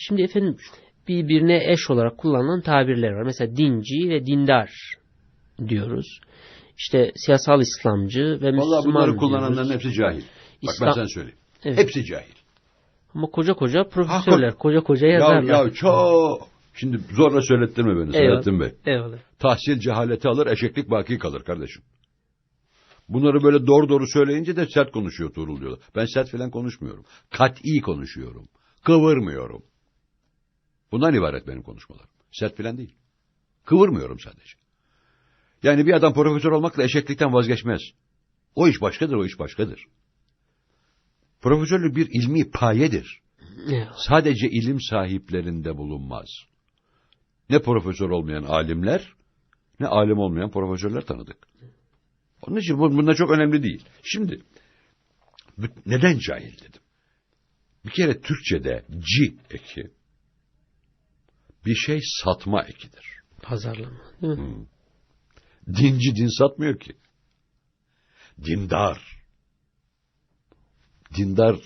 Şimdi efendim birbirine eş olarak kullanılan tabirler var. Mesela dinci ve dindar diyoruz. İşte siyasal İslamcı ve Müslüman Vallahi bunları diyoruz. kullananların hepsi cahil. Bak ben sana söyleyeyim. Evet. Hepsi cahil. Ama koca koca profesörler, koca koca Ya, yazarlar. ya çok. Şimdi zorla söylettirme beni Eyvallah. Selahattin Bey. Eyvallah. Tahsil cehaleti alır, eşeklik baki kalır kardeşim. Bunları böyle doğru doğru söyleyince de sert konuşuyor Tuğrul diyorlar. Ben sert falan konuşmuyorum. Kat'i konuşuyorum. Kıvırmıyorum. Bundan ibaret benim konuşmalarım. Sert falan değil. Kıvırmıyorum sadece. Yani bir adam profesör olmakla eşeklikten vazgeçmez. O iş başkadır, o iş başkadır. Profesörlük bir ilmi payedir. Sadece ilim sahiplerinde bulunmaz. Ne profesör olmayan alimler, ne alim olmayan profesörler tanıdık. Onun için bu- bunlar çok önemli değil. Şimdi, neden cahil dedim? Bir kere Türkçe'de ci eki, bir şey satma ekidir. Pazarlama. Değil mi? Dinci din satmıyor ki. Dindar. Dindar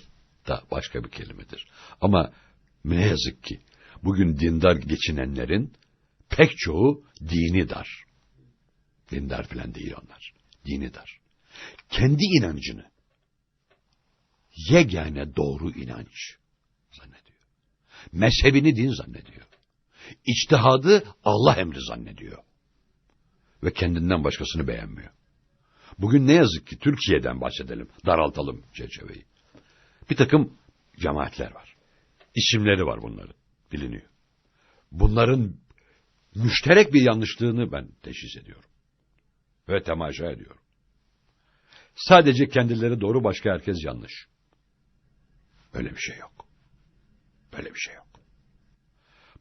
da başka bir kelimedir. Ama ne yazık ki bugün dindar geçinenlerin pek çoğu dini dar. Dindar falan değil onlar. Dini dar. Kendi inancını yegane doğru inanç zannediyor. Mezhebini din zannediyor. İçtihadı Allah emri zannediyor ve kendinden başkasını beğenmiyor. Bugün ne yazık ki Türkiye'den bahsedelim, daraltalım çerçeveyi. Bir takım cemaatler var. İsimleri var bunların, biliniyor. Bunların müşterek bir yanlışlığını ben teşhis ediyorum. Ve temaşa ediyorum. Sadece kendileri doğru, başka herkes yanlış. Öyle bir şey yok. Böyle bir şey yok.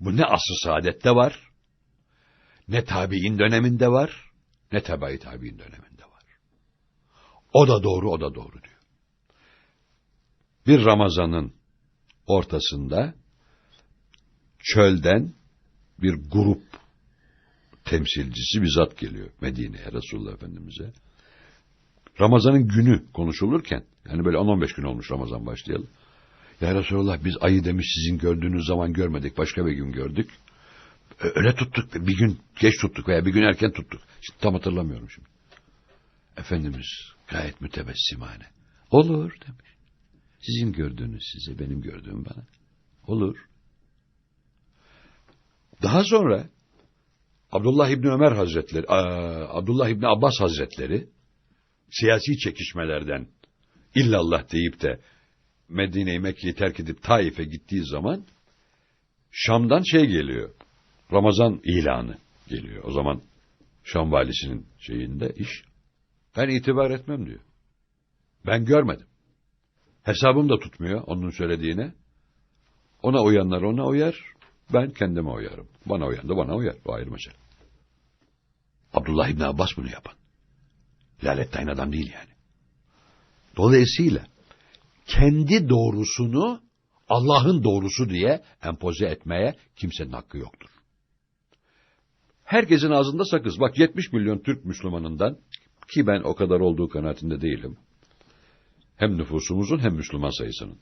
Bu ne asr saadette var, ne tabi'in döneminde var, ne tebai tabi'in döneminde var. O da doğru, o da doğru diyor. Bir Ramazan'ın ortasında çölden bir grup temsilcisi bir zat geliyor Medine'ye, Resulullah Efendimiz'e. Ramazan'ın günü konuşulurken, yani böyle 10-15 gün olmuş Ramazan başlayalı. Ya Resulullah biz ayı demiş sizin gördüğünüz zaman görmedik, başka bir gün gördük. Öyle tuttuk. Bir gün geç tuttuk veya bir gün erken tuttuk. Şimdi tam hatırlamıyorum şimdi. Efendimiz gayet mütebessimane. Olur demiş. Sizin gördüğünüz size, benim gördüğüm bana. Olur. Daha sonra Abdullah İbni Ömer Hazretleri, Abdullah İbni Abbas Hazretleri siyasi çekişmelerden illallah deyip de Medine'yi Mekke'yi terk edip Taif'e gittiği zaman Şam'dan şey geliyor. Ramazan ilanı geliyor. O zaman Şam valisinin şeyinde iş. Ben itibar etmem diyor. Ben görmedim. Hesabım da tutmuyor onun söylediğine. Ona uyanlar ona uyar. Ben kendime uyarım. Bana uyan da bana uyar. O ayrı mesele. Abdullah İbni Abbas bunu yapan. Lalettayn adam değil yani. Dolayısıyla kendi doğrusunu Allah'ın doğrusu diye empoze etmeye kimsenin hakkı yoktur. Herkesin ağzında sakız. Bak 70 milyon Türk Müslümanından ki ben o kadar olduğu kanaatinde değilim. Hem nüfusumuzun hem Müslüman sayısının.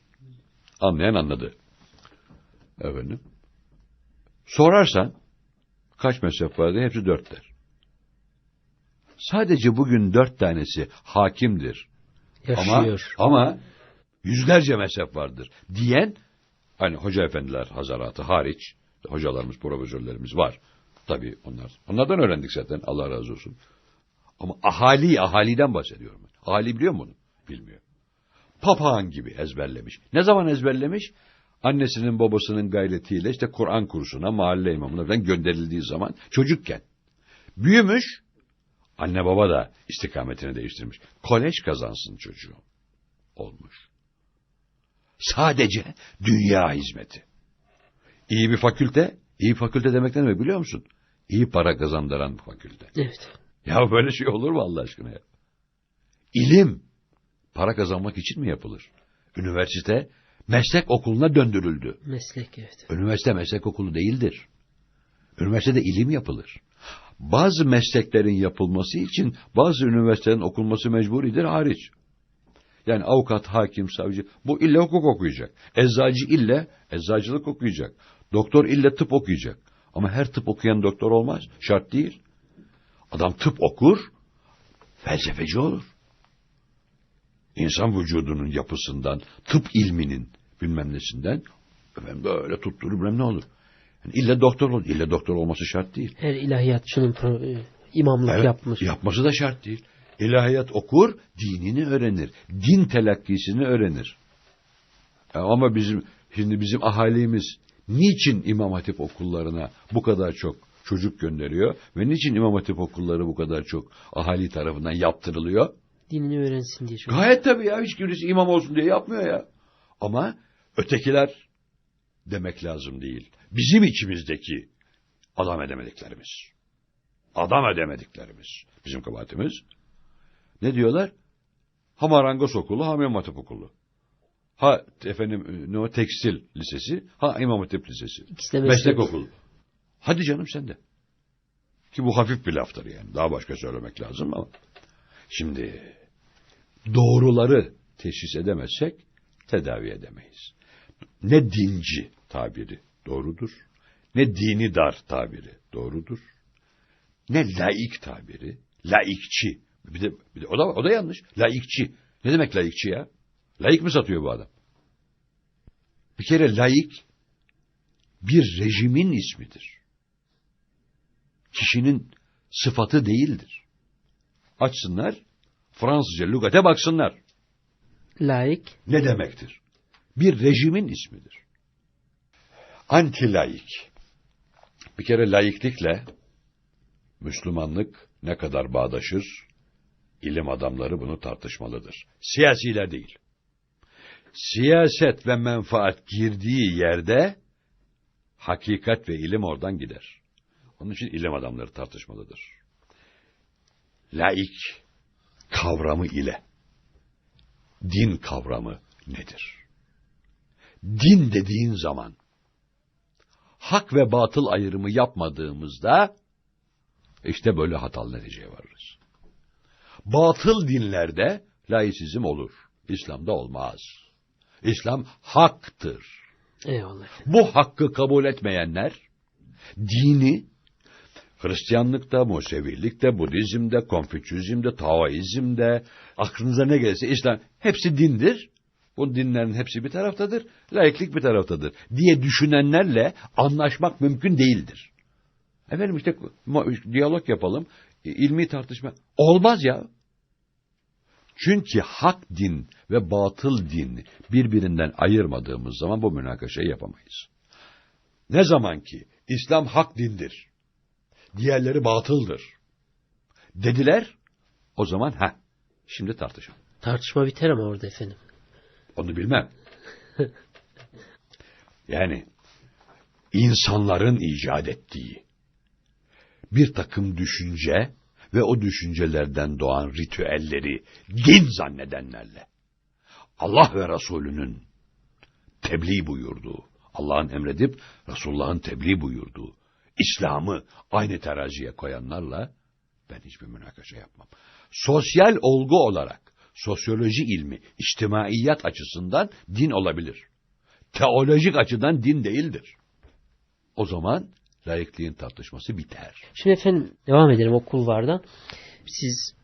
Anlayan anladı. Efendim. Sorarsan kaç mezhep var diye hepsi dört der. Sadece bugün dört tanesi hakimdir. Yaşıyor. Ama, ama yüzlerce mezhep vardır diyen hani hoca efendiler hazaratı hariç hocalarımız, profesörlerimiz var. Tabii onlar. Onlardan öğrendik zaten. Allah razı olsun. Ama ahali, ahaliden bahsediyorum. ben. Ahali biliyor mu bunu? Bilmiyor. Papağan gibi ezberlemiş. Ne zaman ezberlemiş? Annesinin babasının gayretiyle işte Kur'an kursuna, mahalle imamına falan gönderildiği zaman çocukken. Büyümüş, anne baba da istikametini değiştirmiş. Kolej kazansın çocuğu. Olmuş. Sadece dünya hizmeti. İyi bir fakülte, iyi fakülte demek ne demek biliyor musun? İyi para kazandıran bir fakülte. Evet. Ya böyle şey olur mu Allah aşkına ya? İlim para kazanmak için mi yapılır? Üniversite meslek okuluna döndürüldü. Meslek evet. Üniversite meslek okulu değildir. Üniversitede ilim yapılır. Bazı mesleklerin yapılması için bazı üniversitelerin okunması mecburidir hariç. Yani avukat, hakim, savcı bu ille hukuk okuyacak. Eczacı ille eczacılık okuyacak. Doktor ille tıp okuyacak. Ama her tıp okuyan doktor olmaz. Şart değil. Adam tıp okur, felsefeci olur. İnsan vücudunun yapısından, tıp ilminin bilmem nesinden efendim böyle tutturur bilmem ne olur. Yani illa doktor olur. İlla doktor olması şart değil. Her ilahiyatçının e, imamlık Evet, yapmış. Yapması da şart değil. İlahiyat okur, dinini öğrenir. Din telakkisini öğrenir. E, Ama bizim şimdi bizim ahalimiz niçin İmam Hatip okullarına bu kadar çok çocuk gönderiyor ve niçin İmam Hatip okulları bu kadar çok ahali tarafından yaptırılıyor? Dinini öğrensin diye. çocuk. Gayet tabii ya hiç kimse imam olsun diye yapmıyor ya. Ama ötekiler demek lazım değil. Bizim içimizdeki adam edemediklerimiz. Adam edemediklerimiz. Bizim kabahatimiz. Ne diyorlar? Ha marangoz okulu, ha İmam Hatip okulu. Ha efendim ne o tekstil lisesi, ha İmam Hatip lisesi. İkisi de Meslek meslek. okulu. Hadi canım sen de. Ki bu hafif bir laftır yani. Daha başka söylemek lazım ama. Şimdi doğruları teşhis edemezsek tedavi edemeyiz. Ne dinci tabiri doğrudur, ne dini dar tabiri doğrudur, ne laik tabiri, laikçi. Bir de, bir de o da o da yanlış. Laikçi. Ne demek laikçi ya? Laik mi satıyor bu adam? Bir kere laik bir rejimin ismidir. Kişinin sıfatı değildir. Açsınlar, Fransızca lügate baksınlar. Laik. Ne demektir? Bir rejimin ismidir. Anti-laik. Bir kere laiklikle Müslümanlık ne kadar bağdaşır? İlim adamları bunu tartışmalıdır. Siyasiler değil. Siyaset ve menfaat girdiği yerde hakikat ve ilim oradan gider. Onun için ilim adamları tartışmalıdır. Laik kavramı ile din kavramı nedir? Din dediğin zaman hak ve batıl ayrımı yapmadığımızda işte böyle hatalı neticeye varırız. Batıl dinlerde laisizm olur. İslam'da olmaz. İslam haktır. Eyvallah. Bu hakkı kabul etmeyenler dini Hristiyanlıkta, Musevilikte, Budizm'de, Konfüçyüzm'de, Taoizm'de, aklınıza ne gelirse İslam hepsi dindir. Bu dinlerin hepsi bir taraftadır, laiklik bir taraftadır diye düşünenlerle anlaşmak mümkün değildir. Efendim işte diyalog yapalım, ilmi tartışma. Olmaz ya. Çünkü hak din ve batıl din birbirinden ayırmadığımız zaman bu münakaşayı yapamayız. Ne zaman ki İslam hak dindir, diğerleri batıldır dediler, o zaman ha şimdi tartışalım. Tartışma biter ama orada efendim. Onu bilmem. yani insanların icat ettiği bir takım düşünce ve o düşüncelerden doğan ritüelleri din zannedenlerle Allah ve Resulünün tebliğ buyurduğu, Allah'ın emredip Resulullah'ın tebliğ buyurduğu İslam'ı aynı teraziye koyanlarla ben hiçbir münakaşa yapmam. Sosyal olgu olarak sosyoloji ilmi, içtimaiyat açısından din olabilir. Teolojik açıdan din değildir. O zaman laikliğin tartışması biter. Şimdi efendim devam edelim o kulvardan. Siz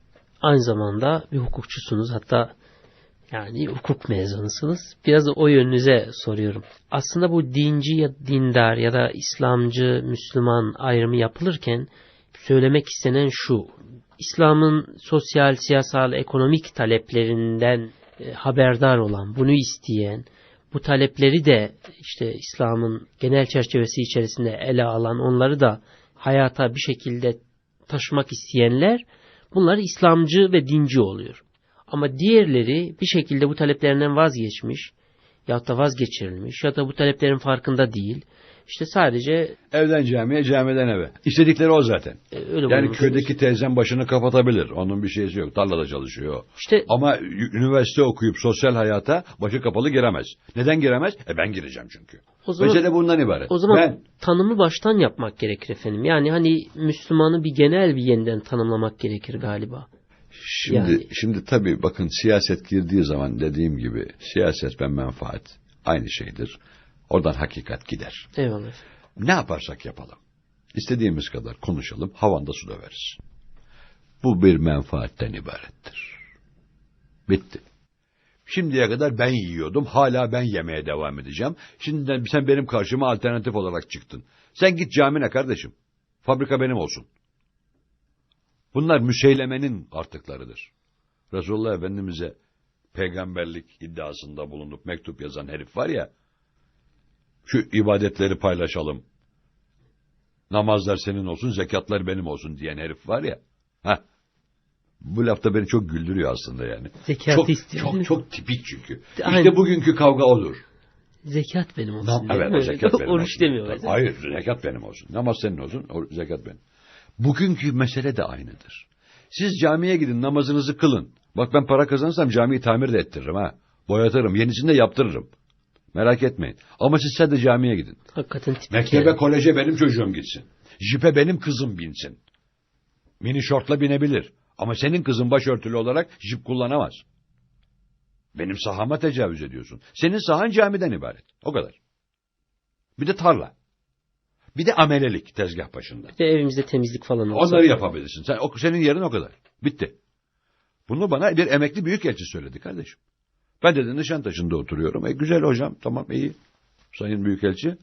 aynı zamanda bir hukukçusunuz. Hatta yani hukuk mezunusunuz. Biraz da o yönünüze soruyorum. Aslında bu dinci ya dindar ya da İslamcı, Müslüman ayrımı yapılırken söylemek istenen şu. İslam'ın sosyal, siyasal, ekonomik taleplerinden e, haberdar olan, bunu isteyen, bu talepleri de işte İslam'ın genel çerçevesi içerisinde ele alan, onları da hayata bir şekilde taşımak isteyenler bunlar İslamcı ve dinci oluyor. Ama diğerleri bir şekilde bu taleplerinden vazgeçmiş ya da vazgeçirilmiş ya da bu taleplerin farkında değil. İşte sadece Evden camiye, camiden eve. İstedikleri o zaten. e, öyle Yani köydeki teyzem başını kapatabilir. Onun bir şeysi yok. Tarlada çalışıyor. işte Ama üniversite okuyup sosyal hayata başı kapalı giremez. Neden giremez? E ben gireceğim çünkü. o zaman Mesele bundan ibaret. O zaman ben tanımı baştan yapmak gerekir efendim. Yani hani Müslümanı bir genel bir yeniden tanımlamak gerekir galiba. Şimdi Yani- şimdi tabii bakın siyaset girdiği zaman dediğim gibi siyaset ve menfaat aynı şeydir. Oradan hakikat gider. Eyvallah. Ne yaparsak yapalım. İstediğimiz kadar konuşalım, havanda su döveriz. Bu bir menfaatten ibarettir. Bitti. Şimdiye kadar ben yiyordum, hala ben yemeye devam edeceğim. Şimdiden sen benim karşıma alternatif olarak çıktın. Sen git camine kardeşim. Fabrika benim olsun. Bunlar müseylemenin artıklarıdır. Resulullah Efendimiz'e peygamberlik iddiasında bulunup mektup yazan herif var ya, şu ibadetleri paylaşalım, namazlar senin olsun, zekatlar benim olsun diyen herif var ya, ha, bu lafta beni çok güldürüyor aslında yani. Zekat çok, istiyor. çok, çok tipik çünkü. Aynen. İşte bugünkü kavga odur. Zekat benim olsun. Nam- evet, zekat benim Oruç olsun. demiyor mesela. Hayır, zekat benim olsun. Namaz senin olsun, zekat benim. Bugünkü mesele de aynıdır. Siz camiye gidin, namazınızı kılın. Bak ben para kazanırsam camiyi tamir de ettiririm ha. Boyatırım, yenisini de yaptırırım. Merak etmeyin. Ama siz sadece camiye gidin. Hakikaten tipik. Mektebe, yani. koleje benim çocuğum gitsin. Jipe benim kızım binsin. Mini şortla binebilir. Ama senin kızın başörtülü olarak jip kullanamaz. Benim sahama tecavüz ediyorsun. Senin sahan camiden ibaret. O kadar. Bir de tarla. Bir de amelelik tezgah başında. Bir de evimizde temizlik falan olsa. Onları yapabilirsin. Sen, o, senin yerin o kadar. Bitti. Bunu bana bir emekli büyükelçi söyledi kardeşim. Ben dedi Nişantaşı'nda oturuyorum. E güzel hocam tamam iyi. Sayın büyükelçi.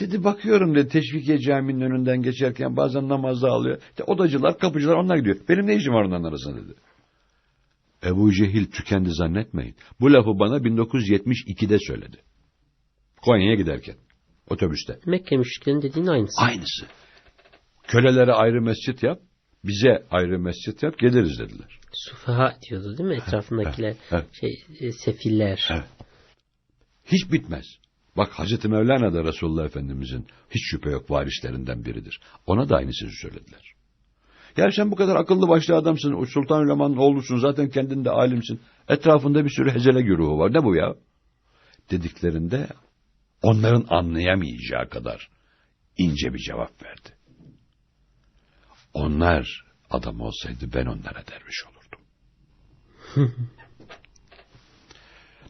Dedi bakıyorum dedi Teşvikiye Camii'nin önünden geçerken bazen namazda alıyor. İşte odacılar, kapıcılar onlar gidiyor. Benim ne işim var onların arasında dedi. Ebu Cehil tükendi zannetmeyin. Bu lafı bana 1972'de söyledi. Konya'ya giderken. Otobüste. Mekke müşriklerinin dediğin aynısı. Aynısı. Kölelere ayrı mescit yap, bize ayrı mescit yap, geliriz dediler. Sufaha diyordu değil mi? Etrafındakiler evet. şey e, sefiller. Evet. Hiç bitmez. Bak Hazreti Mevlana da Resulullah Efendimizin hiç şüphe yok varislerinden biridir. Ona da aynı sözü söylediler. Ya sen bu kadar akıllı başlı adamsın, Sultan Üleman'ın oğlusun, zaten kendin de alimsin. Etrafında bir sürü hezele güruhu var, ne bu ya? Dediklerinde onların anlayamayacağı kadar ince bir cevap verdi. Onlar adam olsaydı ben onlara derviş olurdum.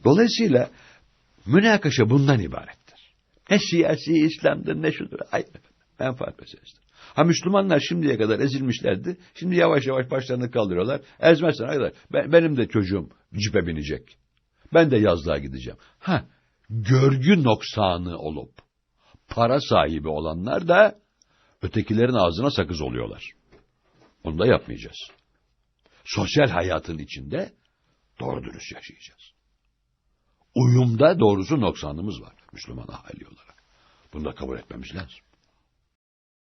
Dolayısıyla münakaşa bundan ibarettir. Ne siyasi İslam'dır ne şudur. Hayır efendim. Menfaat meselesidir. Ha Müslümanlar şimdiye kadar ezilmişlerdi. Şimdi yavaş yavaş başlarını kaldırıyorlar. Ezmezsen hayır. Ben, benim de çocuğum cipe binecek. Ben de yazlığa gideceğim. Ha görgü noksanı olup para sahibi olanlar da ötekilerin ağzına sakız oluyorlar. Onu da yapmayacağız. Sosyal hayatın içinde doğru dürüst yaşayacağız. Uyumda doğrusu noksanımız var Müslüman ahali olarak. Bunu da kabul etmemiz lazım.